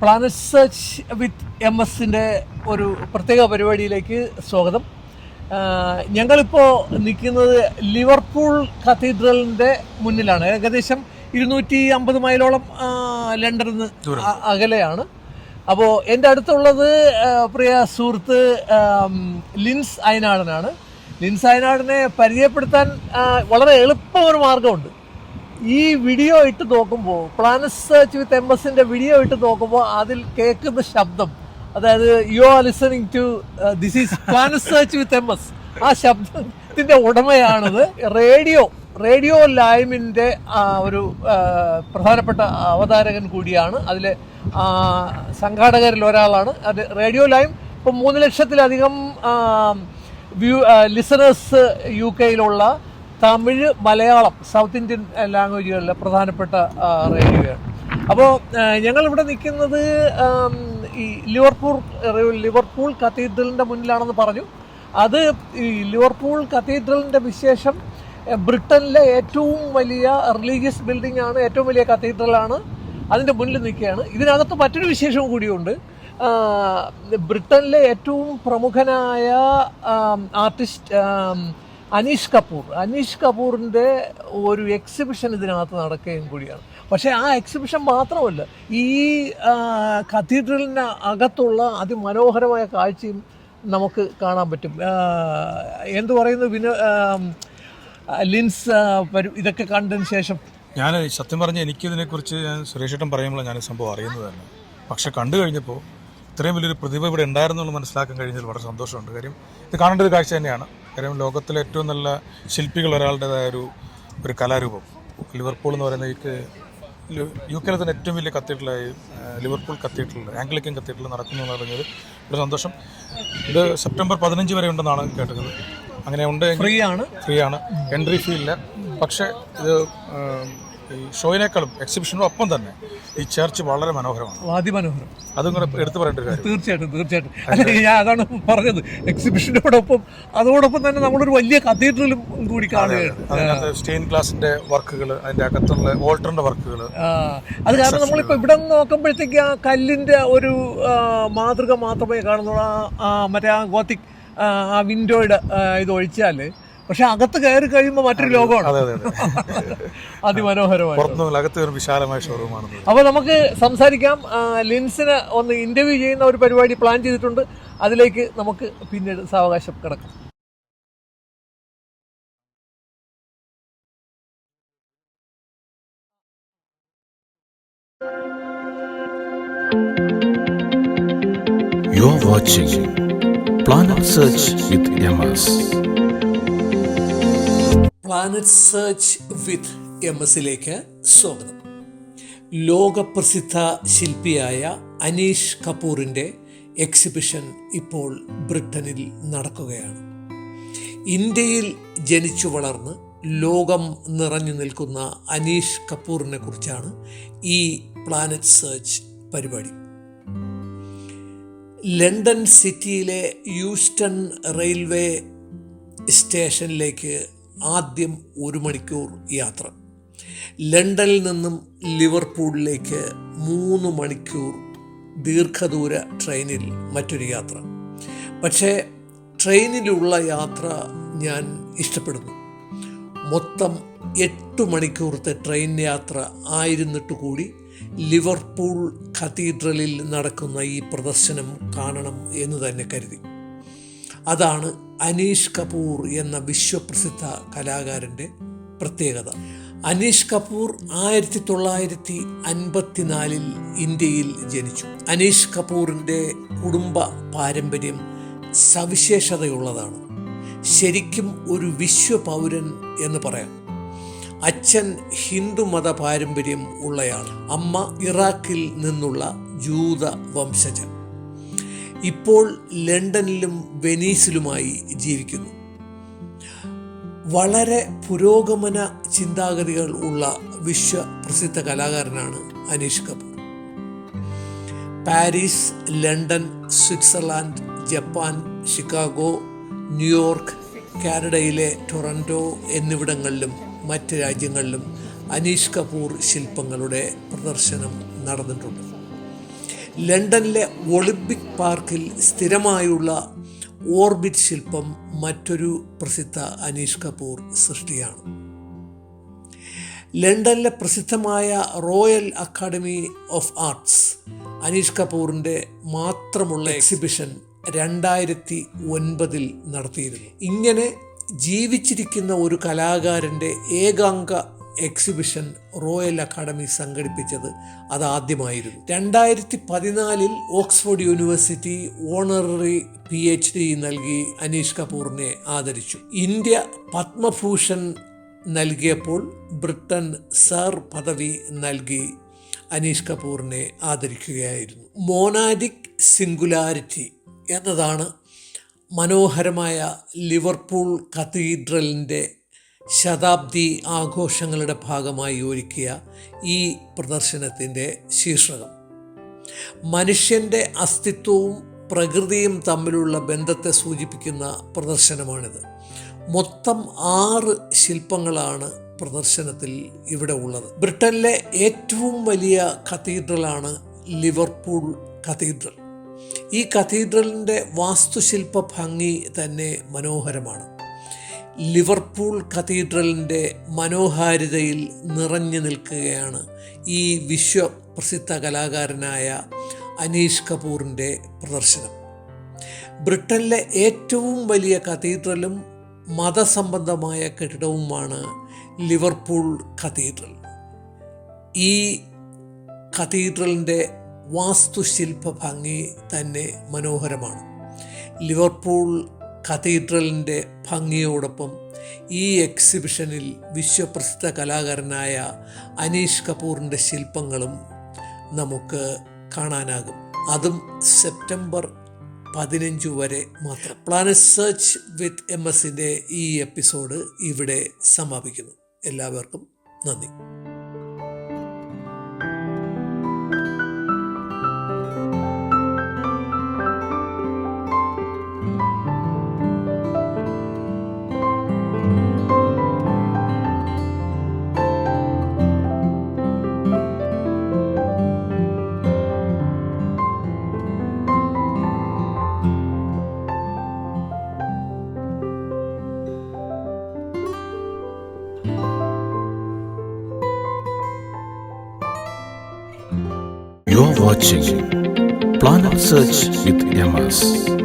Planet search with M എസിന്റെ ഒരു പ്രത്യേക പരിപാടിയിലേക്ക് സ്വാഗതം. ഞങ്ങളിപ്പോൾ നിൽക്കുന്നത് ലിവർപൂൾ കത്തീഡ്രലിന്റെ മുന്നിലാണ്. ഏകദേശം ഇരുന്നൂറ്റി അമ്പത് മൈലോളം ലണ്ടനിൽ നിന്ന് അകലെയാണ്. അപ്പോൾ എന്റെ അടുത്തുള്ളത് പ്രിയ സുഹൃത്ത് ലിൻസ് അയനാടനാണ്. ലിൻസ് അയനാടിനെ പരിചയപ്പെടുത്താൻ വളരെ എളുപ്പമൊരു മാർഗമുണ്ട് ഈ വീഡിയോ ഇട്ട് നോക്കുമ്പോൾ പ്ലാനറ്റ് സെർച്ച് വിത്ത് എം എസിന്റെ വീഡിയോ ഇട്ട് നോക്കുമ്പോൾ അതിൽ കേൾക്കുന്ന ശബ്ദം. അതായത് you are listening to this is planet search with M S ആ ശബ്ദത്തിന്റെ ഉടമയാണത് റേഡിയോ. റേഡിയോ ലൈമിന്റെ ഒരു പ്രധാനപ്പെട്ട അവതാരകൻ കൂടിയാണ്. അതിലെ സംഘാടകരിൽ ഒരാളാണ്. അത് റേഡിയോ ലൈം ഇപ്പം മൂന്ന് ലക്ഷത്തിലധികം വ്യൂ ലിസണേഴ്സ് യു കെയിലുള്ള തമിഴ് മലയാളം സൗത്ത് ഇന്ത്യൻ ലാംഗ്വേജുകളിലെ പ്രധാനപ്പെട്ട റെയിൽവേയാണ് അപ്പോൾ ഞങ്ങളിവിടെ നിൽക്കുന്നത് ഈ ലിവർപൂൾ ലിവർപൂൾ കത്തീഡ്രലിന്റെ മുന്നിലാണെന്ന് പറഞ്ഞു. അത് ഈ ലിവർപൂൾ കത്തീഡ്രലിന്റെ വിശേഷം ബ്രിട്ടനിലെ ഏറ്റവും വലിയ റിലീജിയസ് ബിൽഡിംഗ് ആണ് ഏറ്റവും വലിയ കത്തീഡ്രലാണ് അതിന്റെ മുന്നിൽ നിൽക്കുകയാണ്. ഇതിനകത്ത് മറ്റൊരു വിശേഷവും കൂടിയുണ്ട്. ബ്രിട്ടനിലെ ഏറ്റവും പ്രമുഖനായ ആർട്ടിസ്റ്റ് അനീഷ് കപൂർ. അനീഷ് കപൂറിന്റെ ഒരു എക്സിബിഷൻ ഇതിനകത്ത് നടക്കുകയും കൂടിയാണ്. പക്ഷേ ആ എക്സിബിഷൻ മാത്രമല്ല ഈ കത്തീഡ്രലിന് അകത്തുള്ള അതിമനോഹരമായ കാഴ്ചയും നമുക്ക് കാണാൻ പറ്റും. എന്തു പറയുന്നു വിനോ ലിൻസ് ഇതൊക്കെ കണ്ടതിന് ശേഷം. ഞാൻ സത്യം പറഞ്ഞ എനിക്കിതിനെക്കുറിച്ച് ഞാൻ സുരേഷേട്ടൻ പറയുമ്പോൾ ഞാൻ സംഭവം അറിയുന്നത് തന്നെ. പക്ഷെ കണ്ടു കഴിഞ്ഞപ്പോൾ ഇത്രയും വലിയൊരു പ്രതിഭ ഇവിടെ ഉണ്ടായിരുന്നു എന്ന് മനസ്സിലാക്കാൻ കഴിഞ്ഞതിൽ വളരെ സന്തോഷമുണ്ട്. കാര്യം ഇത് കാണേണ്ട ഒരു കാഴ്ച തന്നെയാണ്. കാര്യം ലോകത്തിലെ ഏറ്റവും നല്ല ശില്പികൾ ഒരാളുടേതായ ഒരു ഒരു കലാരൂപം. ലിവർപൂൾ എന്ന് പറയുന്ന എനിക്ക് യു കെയിലെ തന്നെ ഏറ്റവും വലിയ കത്തീഡ്രലായി ലിവർപൂൾ കത്തീഡ്രൽ ആംഗ്ലിക്കൻ കത്തീഡ്രൽ നടക്കുന്നു എന്ന് പറഞ്ഞത് ഒരു സന്തോഷം. ഇത് സെപ്റ്റംബർ പതിനഞ്ച് വരെ ഉണ്ടെന്നാണ് കേട്ടത്. അങ്ങനെ ഉണ്ട് ഫ്രീ ആണ്. ഫ്രീ ആണ്. എൻട്രി ഫീ ഇല്ല. പക്ഷേ ഇത് ഈ ഷോയിനേക്കാളും എക്സിബിഷനും ഒപ്പം തന്നെ ഈ ചർച്ച് വളരെ മനോഹരമാണ്. അതിമനോഹരം അതും കൂടെ എടുത്തു പറയേണ്ട ഒരു കാര്യം. തീർച്ചയായിട്ടും തീർച്ചയായിട്ടും. ഞാൻ അതാണ് പറഞ്ഞത്. എക്സിബിഷനോടൊപ്പം അതോടൊപ്പം തന്നെ നമ്മളൊരു വലിയ കത്തീഡ്രലും കൂടി കാണുകയാണ്. അതിനകത്ത് സ്റ്റെയിൻ ഗ്ലാസിന്റെ വർക്കുകൾ അതിന്റെ അകത്തുള്ള ഓൾട്ടറിന്റെ വർക്കുകൾ അത് കാരണം നമ്മളിപ്പോൾ ഇവിടെ നോക്കുമ്പോഴത്തേക്ക് ആ കല്ലിന്റെ ഒരു മാതൃക മാത്രമേ കാണുന്നുള്ളൂ. ആ മറ്റേ ആ ഗോത്തിക് ആ വിൻഡോയുടെ ഇത് ഒഴിച്ചാൽ പക്ഷെ അകത്ത് കയറി കഴിയുമ്പോൾ മറ്റൊരു ലോകമാണ്. അതെ അതെ അതെ. അതിമനോഹരമായി അകത്ത് വിശാലമായ ഷോറൂമാണ് അപ്പോൾ നമുക്ക് സംസാരിക്കാം. ലിൻസിനെ ലിൻസിന് ഒന്ന് ഇന്റർവ്യൂ ചെയ്യുന്ന ഒരു പരിപാടി പ്ലാൻ ചെയ്തിട്ടുണ്ട്. അതിലേക്ക് നമുക്ക് പിന്നീട് സാവകാശം കിടക്കാം. You're watching Planet Search with MS. Planet search with M എസിലേക്ക് സ്വാഗതം. ലോകപ്രസിദ്ധ ശില്പിയായ അനീഷ് കപൂറിന്റെ എക്സിബിഷൻ ഇപ്പോൾ ബ്രിട്ടനിൽ നടക്കുകയാണ്. ഇന്ത്യയിൽ ജനിച്ചു വളർന്ന് ലോകം നിറഞ്ഞു നിൽക്കുന്ന അനീഷ് കപൂറിനെ കുറിച്ചാണ് ഈ പ്ലാനറ്റ് സെർച്ച് പരിപാടി. ലണ്ടൻ സിറ്റിയിലെ യൂസ്റ്റൺ റെയിൽവേ സ്റ്റേഷനിലേക്ക് ആദ്യം ഒരു മണിക്കൂർ യാത്ര. ലണ്ടനിൽ നിന്നും ലിവർപൂളിലേക്ക് മൂന്ന് മണിക്കൂർ ദീർഘദൂര ട്രെയിനിൽ മറ്റൊരു യാത്ര. പക്ഷേ ട്രെയിനിലുള്ള യാത്ര ഞാൻ ഇഷ്ടപ്പെടുന്നു. മൊത്തം എട്ട് മണിക്കൂറത്തെ ട്രെയിൻ യാത്ര ആയിരുന്നിട്ട് കൂടി ലിവർപൂൾ കത്തീഡ്രലിൽ നടക്കുന്ന ഈ പ്രദർശനം കാണണം എന്ന് തന്നെ കരുതി. അതാണ് അനീഷ് കപൂർ എന്ന വിശ്വപ്രസിദ്ധ കലാകാരന്റെ പ്രത്യേകത. അനീഷ് കപൂർ ആയിരത്തി തൊള്ളായിരത്തി അൻപത്തിനാലിൽ ഇന്ത്യയിൽ ജനിച്ചു. അനീഷ് കപൂറിന്റെ കുടുംബ പാരമ്പര്യം സവിശേഷതയുള്ളതാണ്. ശരിക്കും ഒരു വിശ്വ പൗരൻ എന്ന് പറയാം. അച്ഛൻ ഹിന്ദു മത പാരമ്പര്യം ഉള്ളയാൾ. അമ്മ ഇറാഖിൽ നിന്നുള്ള ജൂത വംശജൻ. ഇപ്പോൾ ലണ്ടനിലും വെനീസിലുമായി ജീവിക്കുന്നു. വളരെ പുരോഗമന ചിന്താഗതികൾ ഉള്ള വിശ്വപ്രസിദ്ധ കലാകാരനാണ് Anish Kapoor. Paris London Switzerland Japan Chicago New York കാനഡയിലെ ടൊറന്റോ എന്നിവിടങ്ങളിലും മറ്റ് രാജ്യങ്ങളിലും അനീഷ് കപൂർ ശില്പങ്ങളുടെ പ്രദർശനം നടന്നിട്ടുണ്ട്. ലണ്ടനിലെ ഒളിമ്പിക് പാർക്കിൽ സ്ഥിരമായുള്ള ഓർബിറ്റ് ശില്പം മറ്റൊരു പ്രസിദ്ധ അനീഷ് കപൂർ സൃഷ്ടിയാണ്. ലണ്ടനിലെ പ്രസിദ്ധമായ royal academy of arts Anish കപൂറിന്റെ മാത്രമുള്ള എക്സിബിഷൻ രണ്ടായിരത്തി ഒൻപതിൽ നടത്തിയിരുന്നു. ഇങ്ങനെ ജീവിച്ചിരിക്കുന്ന ഒരു കലാകാരന്റെ ഏകാംഗ എക്സിബിഷൻ റോയൽ അക്കാഡമി സംഘടിപ്പിച്ചത് അതാദ്യമായിരുന്നു. രണ്ടായിരത്തി പതിനാലിൽ Oxford university honorary P H D നൽകി അനീഷ് കപൂറിനെ ആദരിച്ചു. ഇന്ത്യ പത്മഭൂഷൺ നൽകിയപ്പോൾ ബ്രിട്ടൻ സർ പദവി നൽകി അനീഷ് കപൂറിനെ ആദരിക്കുകയായിരുന്നു. മോനാഡിക് സിംഗുലാരിറ്റി എന്നതാണ് മനോഹരമായ ലിവർപൂൾ കത്തീഡ്രലിന്റെ ശതാബ്ദി ആഘോഷങ്ങളുടെ ഭാഗമായി ഒരുക്കിയ ഈ പ്രദർശനത്തിന്റെ ശീർഷകം. മനുഷ്യന്റെ അസ്തിത്വവും പ്രകൃതിയും തമ്മിലുള്ള ബന്ധത്തെ സൂചിപ്പിക്കുന്ന പ്രദർശനമാണിത്. മൊത്തം ആറ് ശില്പങ്ങളാണ് പ്രദർശനത്തിൽ ഇവിടെ ഉള്ളത്. ബ്രിട്ടനിലെ ഏറ്റവും വലിയ കത്തീഡ്രലാണ് ലിവർപൂൾ കത്തീഡ്രൽ. ഈ കത്തീഡ്രലിന്റെ വാസ്തുശില്പ ഭംഗി തന്നെ മനോഹരമാണ്. ലിവർപൂൾ കത്തീഡ്രലിന്റെ മനോഹാരിതയിൽ നിറഞ്ഞു നിൽക്കുകയാണ് ഈ വിശ്വപ്രസിദ്ധ കലാകാരനായ അനീഷ് കപൂറിന്റെ പ്രദർശനം. ബ്രിട്ടനിലെ ഏറ്റവും വലിയ കത്തീഡ്രലും മതസംബന്ധമായ കെട്ടിടവുമാണ് ലിവർപൂൾ കത്തീഡ്രൽ. ഈ കത്തീഡ്രലിന്റെ വാസ്തുശില്പ ഭംഗി തന്നെ മനോഹരമാണ്. ലിവർപൂൾ കത്തീഡ്രലിന്റെ ഭംഗിയോടൊപ്പം ഈ എക്സിബിഷനിൽ വിശ്വപ്രസിദ്ധ കലാകാരനായ അനീഷ് കപൂറിന്റെ ശില്പങ്ങളും നമുക്ക് കാണാനാകും. അതും സെപ്റ്റംബർ പതിനഞ്ച് വരെ മാത്രം. പ്ലാനറ്റ് സെർച്ച് വിത്ത് എം എസിന്റെ ഈ എപ്പിസോഡ് ഇവിടെ സമാപിക്കുന്നു. എല്ലാവർക്കും നന്ദി. Are watching Planet Search with MS.